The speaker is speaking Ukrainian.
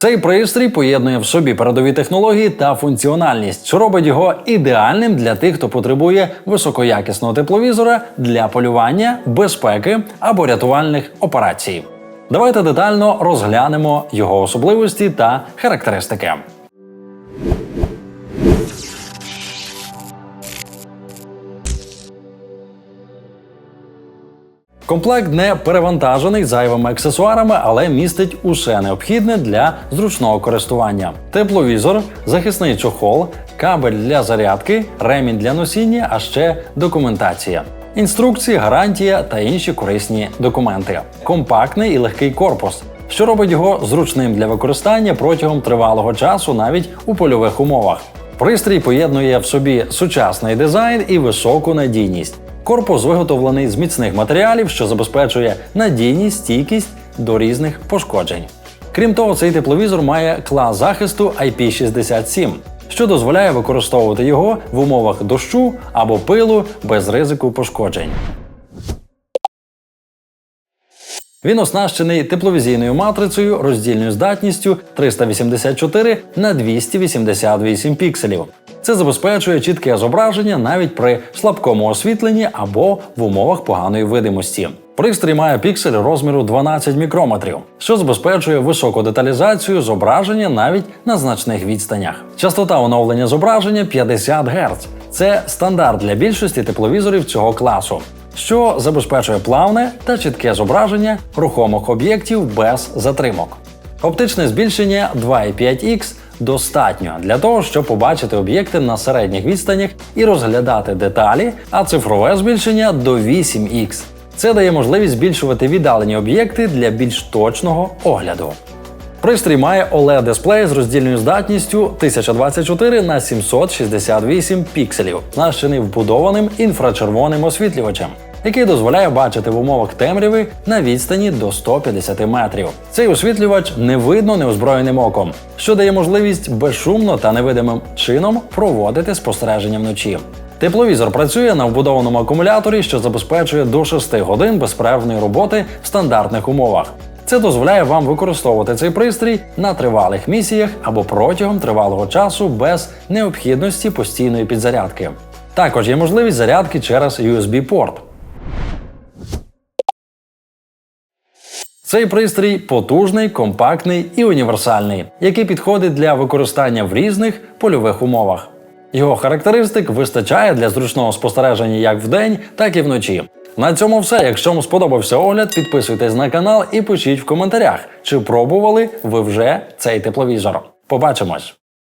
Цей пристрій поєднує в собі передові технології та функціональність, що робить його ідеальним для тих, хто потребує високоякісного тепловізора для полювання, безпеки або рятувальних операцій. Давайте детально розглянемо його особливості та характеристики. Комплект не перевантажений зайвими аксесуарами, але містить усе необхідне для зручного користування: тепловізор, захисний чохол, кабель для зарядки, ремінь для носіння, а ще документація. Інструкції, гарантія та інші корисні документи. Компактний і легкий корпус, що робить його зручним для використання протягом тривалого часу, навіть у польових умовах. Пристрій поєднує в собі сучасний дизайн і високу надійність. Корпус виготовлений з міцних матеріалів, що забезпечує надійність, стійкість до різних пошкоджень. Крім того, цей тепловізор має клас захисту IP67, що дозволяє використовувати його в умовах дощу або пилу без ризику пошкоджень. Він оснащений тепловізійною матрицею роздільною здатністю 384 на 288 пікселів. Це забезпечує чітке зображення навіть при слабкому освітленні або в умовах поганої видимості. Пристрій має піксель розміру 12 мікрометрів, що забезпечує високу деталізацію зображення навіть на значних відстанях. Частота оновлення зображення 50 Гц. Це стандарт для більшості тепловізорів цього класу що забезпечує плавне та чітке зображення рухомих об'єктів без затримок. Оптичне збільшення 2,5х достатньо для того, щоб побачити об'єкти на середніх відстанях і розглядати деталі, а цифрове збільшення до 8х. Це дає можливість збільшувати віддалені об'єкти для більш точного огляду. Пристрій має oled дисплей з роздільною здатністю 1024 на 768 пікселів, оснащений вбудованим інфрачервоним освітлювачем, який дозволяє бачити в умовах темряви на відстані до 150 метрів. Цей освітлювач не видно неозброєним оком, що дає можливість безшумно та невидимим чином проводити спостереження вночі. Тепловізор працює на вбудованому акумуляторі, що забезпечує до 6 годин безперервної роботи в стандартних умовах. Це дозволяє вам використовувати цей пристрій на тривалих місіях або протягом тривалого часу без необхідності постійної підзарядки. Також є можливість зарядки через USB-порт. Цей пристрій потужний, компактний і універсальний, який підходить для використання в різних польових умовах. Його характеристик вистачає для зручного спостереження як вдень, так і вночі. На цьому все. Якщо вам сподобався огляд, підписуйтесь на канал і пишіть в коментарях, чи пробували ви вже цей тепловізор. Побачимось!